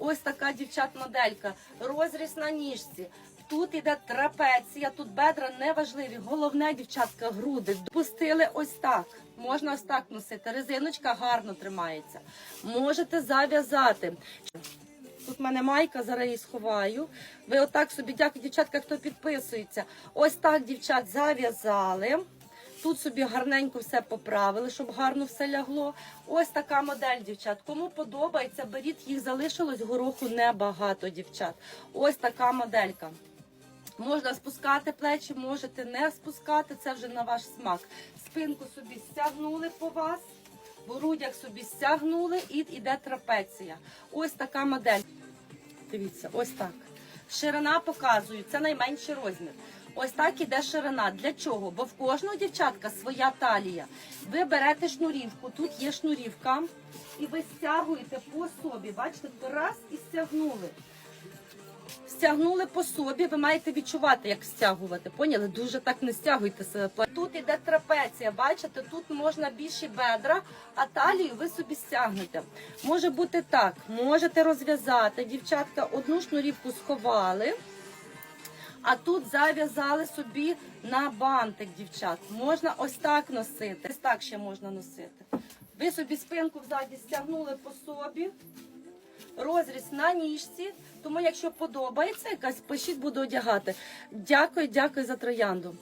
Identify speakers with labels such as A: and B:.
A: Ось така дівчат моделька. Розріз на ніжці. Тут іде трапеція, тут бедра неважливі. Головне, дівчатка, груди. Пустили ось так. Можна ось так носити. Резиночка гарно тримається. Можете зав'язати. Тут в мене майка, зараз її сховаю. Ви отак собі, дякую, дівчатка, хто підписується. Ось так, дівчат, зав'язали. Тут собі гарненько все поправили, щоб гарно все лягло. Ось така модель, дівчат. Кому подобається, беріть їх залишилось гороху небагато, дівчат. Ось така моделька. Можна спускати плечі, можете не спускати, це вже на ваш смак. Спинку собі стягнули по вас, в грудях собі стягнули і йде трапеція. Ось така модель. Дивіться, ось так. Ширина показую, це найменший розмір. Ось так іде ширина. Для чого? Бо в кожного дівчатка своя талія. Ви берете шнурівку, тут є шнурівка, і ви стягуєте по собі. Бачите, раз і стягнули. Стягнули по собі, ви маєте відчувати, як стягувати. Поняли? Дуже так не стягуйте себе. Тут іде трапеція, бачите, тут можна більші бедра, а талію ви собі стягнете. Може бути так, можете розв'язати. Дівчатка, одну шнурівку сховали, а тут зав'язали собі на бантик, дівчат. Можна ось так носити. Ось так ще можна носити. Ви собі спинку взаді стягнули по собі розріз на ніжці. Тому, якщо подобається якась, пишіть, буду одягати. Дякую, дякую за троянду.